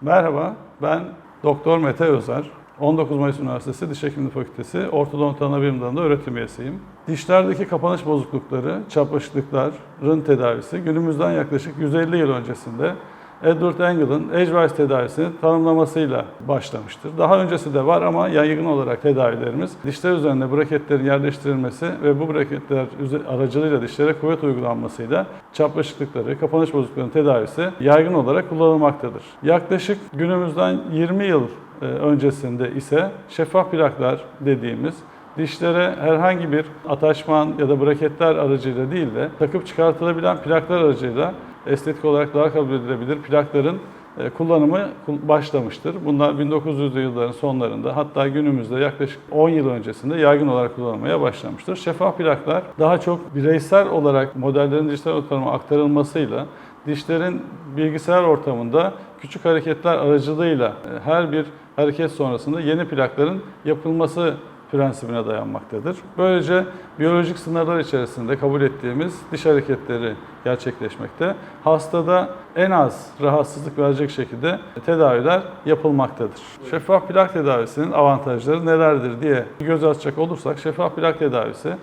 Merhaba, ben Doktor Mete Özer. 19 Mayıs Üniversitesi Diş Hekimliği Fakültesi Ortodonti Anabilim Dalı'nda öğretim üyesiyim. Dişlerdeki kapanış bozuklukları, çapraşıklıkların tedavisi günümüzden yaklaşık 150 yıl öncesinde Edward Engel'ın Edgewise tedavisini tanımlamasıyla başlamıştır. Daha öncesi de var ama yaygın olarak tedavilerimiz dişler üzerine braketlerin yerleştirilmesi ve bu braketler aracılığıyla dişlere kuvvet uygulanmasıyla çapraşıklıkları, kapanış bozukluklarının tedavisi yaygın olarak kullanılmaktadır. Yaklaşık günümüzden 20 yıl e, öncesinde ise şeffaf plaklar dediğimiz dişlere herhangi bir ataşman ya da braketler aracıyla değil de takıp çıkartılabilen plaklar aracıyla estetik olarak daha kabul edilebilir plakların e, kullanımı kul- başlamıştır. Bunlar 1900'lü yılların sonlarında hatta günümüzde yaklaşık 10 yıl öncesinde yaygın olarak kullanılmaya başlamıştır. Şeffaf plaklar daha çok bireysel olarak modellerin dijital ortama aktarılmasıyla dişlerin bilgisayar ortamında küçük hareketler aracılığıyla e, her bir hareket sonrasında yeni plakların yapılması prensibine dayanmaktadır. Böylece biyolojik sınırlar içerisinde kabul ettiğimiz diş hareketleri gerçekleşmekte. Hastada en az rahatsızlık verecek şekilde tedaviler yapılmaktadır. Şeffaf plak tedavisinin avantajları nelerdir diye göz açacak olursak şeffaf plak tedavisi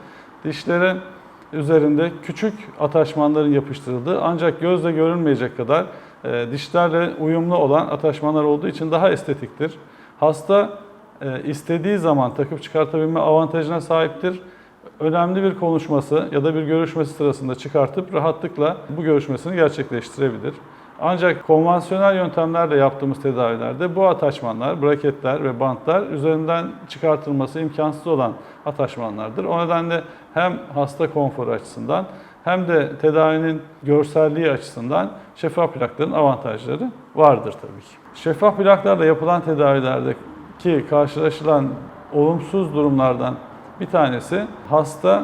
dişlerin üzerinde küçük ataşmanların yapıştırıldığı ancak gözle görülmeyecek kadar e, dişlerle uyumlu olan ataşmanlar olduğu için daha estetiktir. Hasta istediği zaman takıp çıkartabilme avantajına sahiptir. Önemli bir konuşması ya da bir görüşmesi sırasında çıkartıp rahatlıkla bu görüşmesini gerçekleştirebilir. Ancak konvansiyonel yöntemlerle yaptığımız tedavilerde bu ataşmanlar, braketler ve bantlar üzerinden çıkartılması imkansız olan ataşmanlardır. O nedenle hem hasta konforu açısından hem de tedavinin görselliği açısından şeffaf plakların avantajları vardır tabii ki. Şeffaf plaklarla yapılan tedavilerdeki karşılaşılan olumsuz durumlardan bir tanesi hasta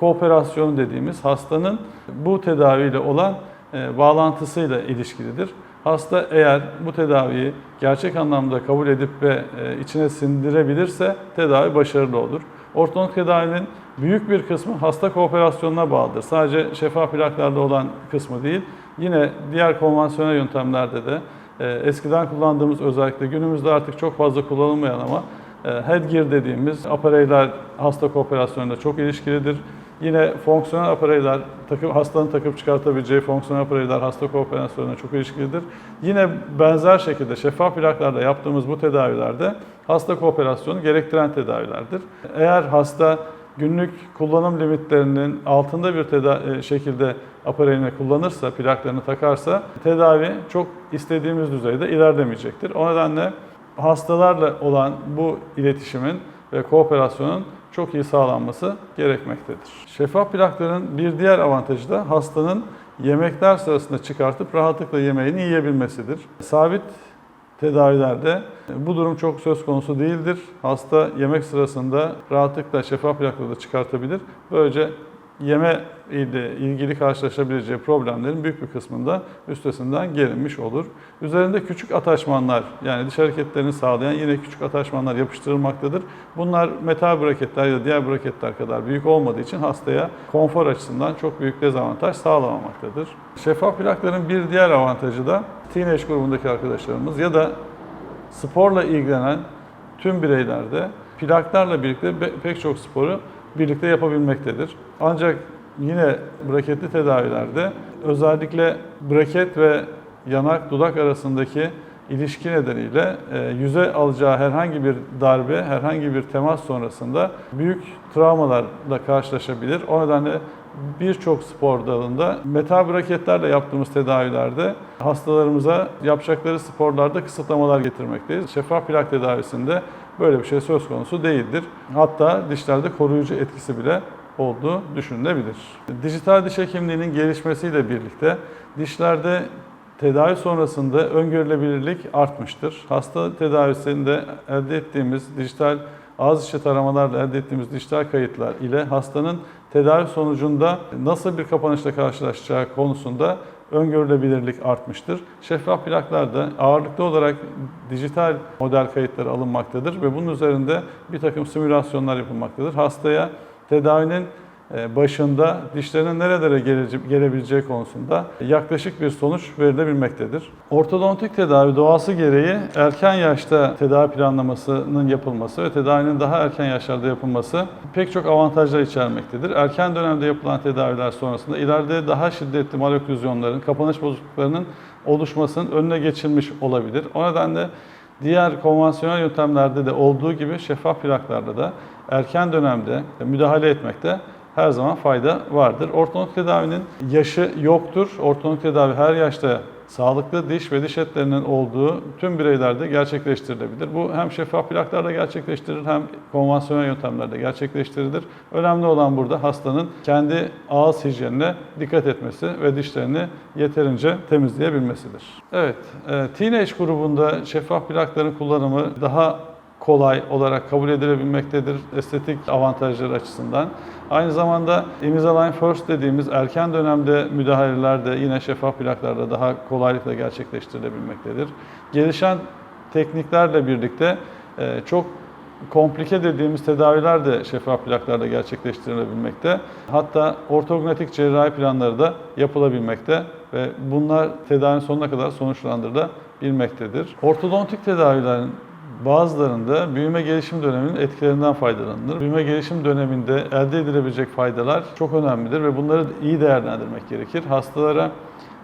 kooperasyonu dediğimiz hastanın bu tedaviyle olan e, bağlantısıyla ilişkilidir. Hasta eğer bu tedaviyi gerçek anlamda kabul edip ve e, içine sindirebilirse tedavi başarılı olur. Ortodontik tedavinin büyük bir kısmı hasta kooperasyonuna bağlıdır. Sadece şeffaf plaklarda olan kısmı değil. Yine diğer konvansiyonel yöntemlerde de eskiden kullandığımız özellikle günümüzde artık çok fazla kullanılmayan ama e, headgear dediğimiz apareyler hasta kooperasyonuyla çok ilişkilidir. Yine fonksiyonel apareyler, takıp, hastanın takıp çıkartabileceği fonksiyonel apareyler hasta kooperasyonuna çok ilişkilidir. Yine benzer şekilde şeffaf plaklarla yaptığımız bu tedavilerde hasta kooperasyonu gerektiren tedavilerdir. Eğer hasta günlük kullanım limitlerinin altında bir teda- e, şekilde apareyini kullanırsa, plaklarını takarsa tedavi çok istediğimiz düzeyde ilerlemeyecektir. O nedenle hastalarla olan bu iletişimin ve kooperasyonun çok iyi sağlanması gerekmektedir. Şeffaf plakların bir diğer avantajı da hastanın yemekler sırasında çıkartıp rahatlıkla yemeğini yiyebilmesidir. Sabit tedavilerde bu durum çok söz konusu değildir. Hasta yemek sırasında rahatlıkla şeffaf plakları da çıkartabilir. Böylece yeme ile ilgili karşılaşabileceği problemlerin büyük bir kısmında üstesinden gelinmiş olur. Üzerinde küçük ataşmanlar yani diş hareketlerini sağlayan yine küçük ataşmanlar yapıştırılmaktadır. Bunlar metal braketler ya da diğer braketler kadar büyük olmadığı için hastaya konfor açısından çok büyük dezavantaj sağlamamaktadır. Şeffaf plakların bir diğer avantajı da teenage grubundaki arkadaşlarımız ya da sporla ilgilenen tüm bireylerde plaklarla birlikte pek çok sporu birlikte yapabilmektedir. Ancak yine braketli tedavilerde özellikle braket ve yanak dudak arasındaki ilişki nedeniyle e, yüze alacağı herhangi bir darbe, herhangi bir temas sonrasında büyük travmalarla karşılaşabilir. O nedenle birçok spor dalında metal braketlerle yaptığımız tedavilerde hastalarımıza yapacakları sporlarda kısıtlamalar getirmekteyiz. Şeffaf plak tedavisinde böyle bir şey söz konusu değildir. Hatta dişlerde koruyucu etkisi bile olduğu düşünülebilir. Dijital diş hekimliğinin gelişmesiyle birlikte dişlerde tedavi sonrasında öngörülebilirlik artmıştır. Hasta tedavisinde elde ettiğimiz dijital ağız içi taramalarla elde ettiğimiz dijital kayıtlar ile hastanın tedavi sonucunda nasıl bir kapanışla karşılaşacağı konusunda öngörülebilirlik artmıştır. Şeffaf plaklarda ağırlıklı olarak dijital model kayıtları alınmaktadır ve bunun üzerinde bir takım simülasyonlar yapılmaktadır. Hastaya tedavinin başında dişlerin nerelere gelebileceği konusunda yaklaşık bir sonuç verilebilmektedir. Ortodontik tedavi doğası gereği erken yaşta tedavi planlamasının yapılması ve tedavinin daha erken yaşlarda yapılması pek çok avantajlar içermektedir. Erken dönemde yapılan tedaviler sonrasında ileride daha şiddetli maloklüzyonların, kapanış bozukluklarının oluşmasının önüne geçilmiş olabilir. O nedenle diğer konvansiyonel yöntemlerde de olduğu gibi şeffaf plaklarda da erken dönemde müdahale etmekte her zaman fayda vardır. Ortodontik tedavinin yaşı yoktur. Ortodontik tedavi her yaşta sağlıklı diş ve diş etlerinin olduğu tüm bireylerde gerçekleştirilebilir. Bu hem şeffaf plaklarda gerçekleştirilir hem konvansiyonel yöntemlerde gerçekleştirilir. Önemli olan burada hastanın kendi ağız hijyenine dikkat etmesi ve dişlerini yeterince temizleyebilmesidir. Evet, e, teenage grubunda şeffaf plakların kullanımı daha kolay olarak kabul edilebilmektedir estetik avantajları açısından. Aynı zamanda Invisalign First dediğimiz erken dönemde müdahaleler de yine şeffaf plaklarda daha kolaylıkla gerçekleştirilebilmektedir. Gelişen tekniklerle birlikte e, çok komplike dediğimiz tedaviler de şeffaf plaklarda gerçekleştirilebilmekte. Hatta ortognatik cerrahi planları da yapılabilmekte ve bunlar tedavinin sonuna kadar sonuçlandırılabilmektedir. Ortodontik tedavilerin Bazılarında büyüme gelişim döneminin etkilerinden faydalanılır. Büyüme gelişim döneminde elde edilebilecek faydalar çok önemlidir ve bunları iyi değerlendirmek gerekir. Hastalara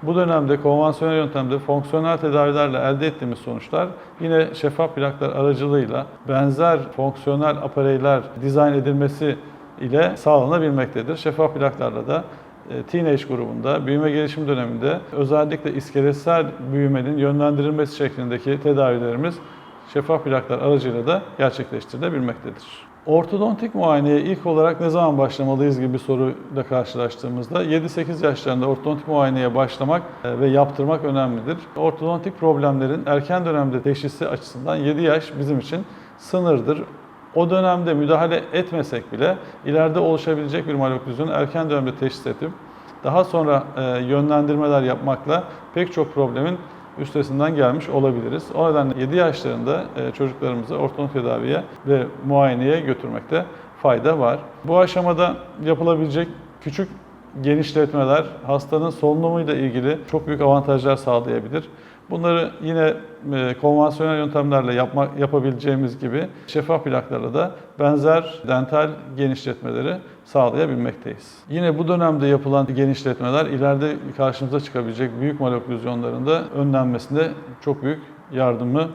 bu dönemde konvansiyonel yöntemde fonksiyonel tedavilerle elde ettiğimiz sonuçlar yine şeffaf plaklar aracılığıyla benzer fonksiyonel apareyler dizayn edilmesi ile sağlanabilmektedir. Şeffaf plaklarla da e, teenage grubunda büyüme gelişim döneminde özellikle iskeletsel büyümenin yönlendirilmesi şeklindeki tedavilerimiz şeffaf plaklar aracıyla da gerçekleştirilebilmektedir. Ortodontik muayeneye ilk olarak ne zaman başlamalıyız gibi bir soruyla karşılaştığımızda 7-8 yaşlarında ortodontik muayeneye başlamak e, ve yaptırmak önemlidir. Ortodontik problemlerin erken dönemde teşhisi açısından 7 yaş bizim için sınırdır. O dönemde müdahale etmesek bile ileride oluşabilecek bir maloklüzyonu erken dönemde teşhis edip daha sonra e, yönlendirmeler yapmakla pek çok problemin üstesinden gelmiş olabiliriz. O nedenle 7 yaşlarında e, çocuklarımızı ortodontik tedaviye ve muayeneye götürmekte fayda var. Bu aşamada yapılabilecek küçük genişletmeler hastanın solunumuyla ilgili çok büyük avantajlar sağlayabilir. Bunları yine e, konvansiyonel yöntemlerle yapma, yapabileceğimiz gibi şeffaf plaklarla da benzer dental genişletmeleri sağlayabilmekteyiz. Yine bu dönemde yapılan genişletmeler ileride karşımıza çıkabilecek büyük maloklüzyonların da önlenmesinde çok büyük yardımı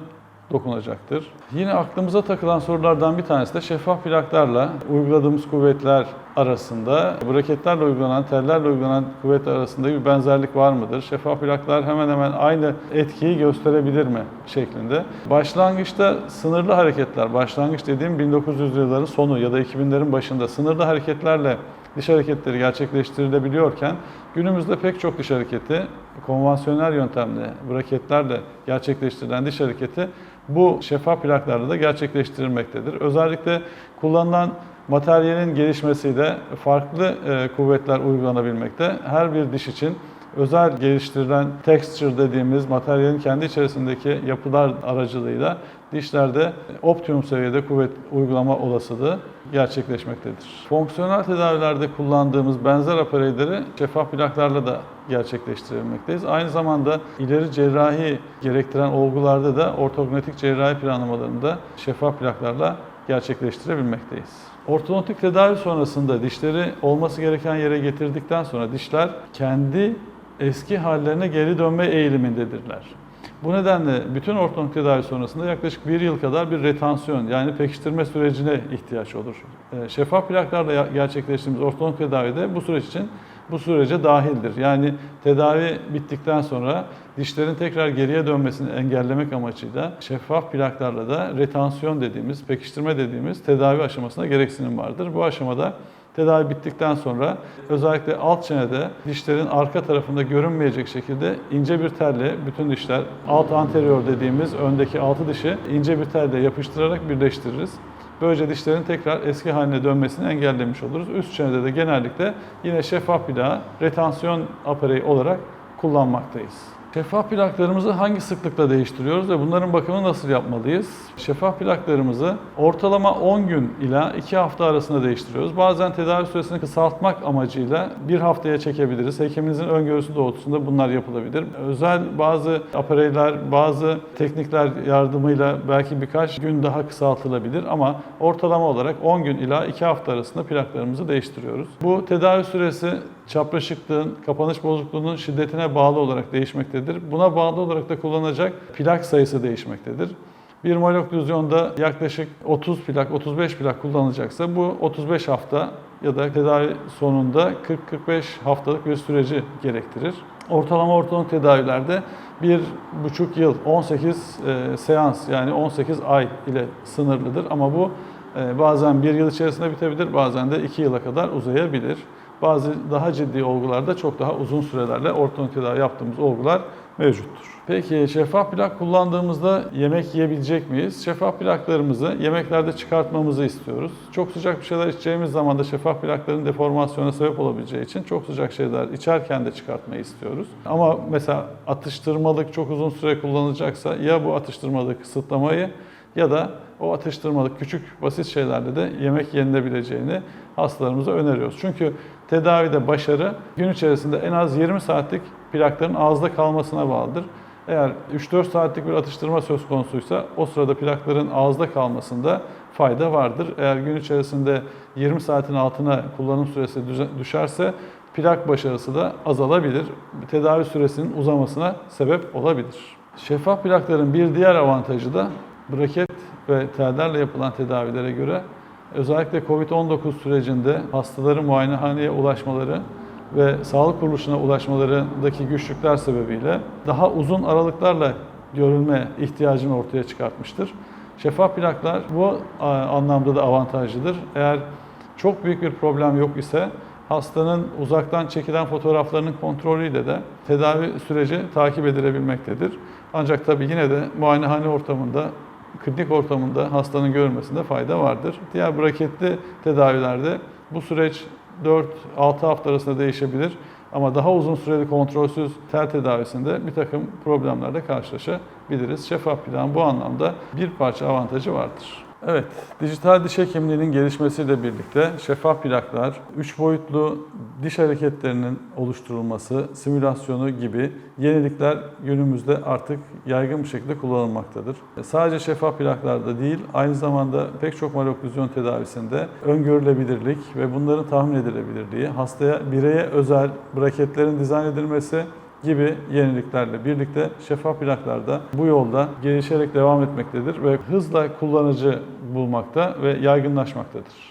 dokunacaktır. Yine aklımıza takılan sorulardan bir tanesi de şeffaf plaklarla uyguladığımız kuvvetler arasında braketlerle uygulanan, tellerle uygulanan kuvvetler arasında bir benzerlik var mıdır? Şeffaf plaklar hemen hemen aynı etkiyi gösterebilir mi şeklinde. Başlangıçta sınırlı hareketler, başlangıç dediğim 1900 yılların sonu ya da 2000'lerin başında sınırlı hareketlerle diş hareketleri gerçekleştirilebiliyorken günümüzde pek çok diş hareketi konvansiyonel yöntemle, braketlerle gerçekleştirilen diş hareketi bu şeffaf plaklarla da gerçekleştirilmektedir. Özellikle kullanılan materyalin gelişmesiyle farklı e, kuvvetler uygulanabilmekte. Her bir diş için özel geliştirilen texture dediğimiz materyalin kendi içerisindeki yapılar aracılığıyla dişlerde optimum seviyede kuvvet uygulama olasılığı gerçekleşmektedir. Fonksiyonel tedavilerde kullandığımız benzer apareyleri şeffaf plaklarla da gerçekleştirebilmekteyiz. Aynı zamanda ileri cerrahi gerektiren olgularda da ortognatik cerrahi planlamalarında şeffaf plaklarla gerçekleştirebilmekteyiz. Ortodontik tedavi sonrasında dişleri olması gereken yere getirdikten sonra dişler kendi eski hallerine geri dönme eğilimindedirler. Bu nedenle bütün ortodontik tedavi sonrasında yaklaşık bir yıl kadar bir retansiyon yani pekiştirme sürecine ihtiyaç olur. Ee, Şeffaf plaklarla gerçekleştirdiğimiz ortodontik tedavide bu süreç için bu sürece dahildir. Yani tedavi bittikten sonra dişlerin tekrar geriye dönmesini engellemek amacıyla şeffaf plaklarla da retansiyon dediğimiz, pekiştirme dediğimiz tedavi aşamasına gereksinim vardır. Bu aşamada Tedavi bittikten sonra özellikle alt çenede dişlerin arka tarafında görünmeyecek şekilde ince bir telle bütün dişler alt anterior dediğimiz öndeki altı dişi ince bir telle yapıştırarak birleştiririz. Böylece dişlerin tekrar eski haline dönmesini engellemiş oluruz. Üst çenede de genellikle yine şeffaf plağı retansiyon apareyi olarak kullanmaktayız. Şeffaf plaklarımızı hangi sıklıkla değiştiriyoruz ve bunların bakımını nasıl yapmalıyız? Şeffaf plaklarımızı ortalama 10 gün ila 2 hafta arasında değiştiriyoruz. Bazen tedavi süresini kısaltmak amacıyla bir haftaya çekebiliriz. Hekiminizin öngörüsü doğrultusunda bunlar yapılabilir. Özel bazı apareyler, bazı teknikler yardımıyla belki birkaç gün daha kısaltılabilir ama ortalama olarak 10 gün ila 2 hafta arasında plaklarımızı değiştiriyoruz. Bu tedavi süresi çapraşıklığın, kapanış bozukluğunun şiddetine bağlı olarak değişmektedir. Buna bağlı olarak da kullanacak plak sayısı değişmektedir. Bir maloklüzyonda yaklaşık 30 plak, 35 plak kullanılacaksa bu 35 hafta ya da tedavi sonunda 40-45 haftalık bir süreci gerektirir. Ortalama ortodont tedavilerde bir buçuk yıl, 18 e, seans yani 18 ay ile sınırlıdır ama bu e, bazen bir yıl içerisinde bitebilir, bazen de iki yıla kadar uzayabilir. Bazı daha ciddi olgularda çok daha uzun sürelerle ortodont tedavi yaptığımız olgular mevcuttur. Peki şeffaf plak kullandığımızda yemek yiyebilecek miyiz? Şeffaf plaklarımızı yemeklerde çıkartmamızı istiyoruz. Çok sıcak bir şeyler içeceğimiz zaman da şeffaf plakların deformasyona sebep olabileceği için çok sıcak şeyler içerken de çıkartmayı istiyoruz. Ama mesela atıştırmalık çok uzun süre kullanılacaksa ya bu atıştırmalığı kısıtlamayı ya da o atıştırmalık küçük basit şeylerle de yemek yenilebileceğini hastalarımıza öneriyoruz. Çünkü tedavide başarı gün içerisinde en az 20 saatlik plakların ağızda kalmasına bağlıdır. Eğer 3-4 saatlik bir atıştırma söz konusuysa o sırada plakların ağızda kalmasında fayda vardır. Eğer gün içerisinde 20 saatin altına kullanım süresi düşerse plak başarısı da azalabilir. Tedavi süresinin uzamasına sebep olabilir. Şeffaf plakların bir diğer avantajı da braket ve tellerle yapılan tedavilere göre özellikle COVID-19 sürecinde hastaların muayenehaneye ulaşmaları ve sağlık kuruluşuna ulaşmalarındaki güçlükler sebebiyle daha uzun aralıklarla görülme ihtiyacını ortaya çıkartmıştır. Şeffaf plaklar bu anlamda da avantajlıdır. Eğer çok büyük bir problem yok ise hastanın uzaktan çekilen fotoğraflarının kontrolüyle de tedavi süreci takip edilebilmektedir. Ancak tabii yine de muayenehane ortamında klinik ortamında hastanın görülmesinde fayda vardır. Diğer braketli tedavilerde bu süreç 4-6 hafta arasında değişebilir. Ama daha uzun süreli kontrolsüz tel tedavisinde bir takım problemlerle karşılaşabiliriz. Şeffaf plağın bu anlamda bir parça avantajı vardır. Evet, dijital diş hekimliğinin gelişmesiyle birlikte şeffaf plaklar, üç boyutlu diş hareketlerinin oluşturulması, simülasyonu gibi yenilikler günümüzde artık yaygın bir şekilde kullanılmaktadır. Sadece şeffaf plaklarda değil, aynı zamanda pek çok maloklüzyon tedavisinde öngörülebilirlik ve bunların tahmin edilebilirliği, hastaya bireye özel braketlerin dizayn edilmesi, gibi yeniliklerle birlikte şeffaf plaklarda bu yolda gelişerek devam etmektedir ve hızla kullanıcı bulmakta ve yaygınlaşmaktadır.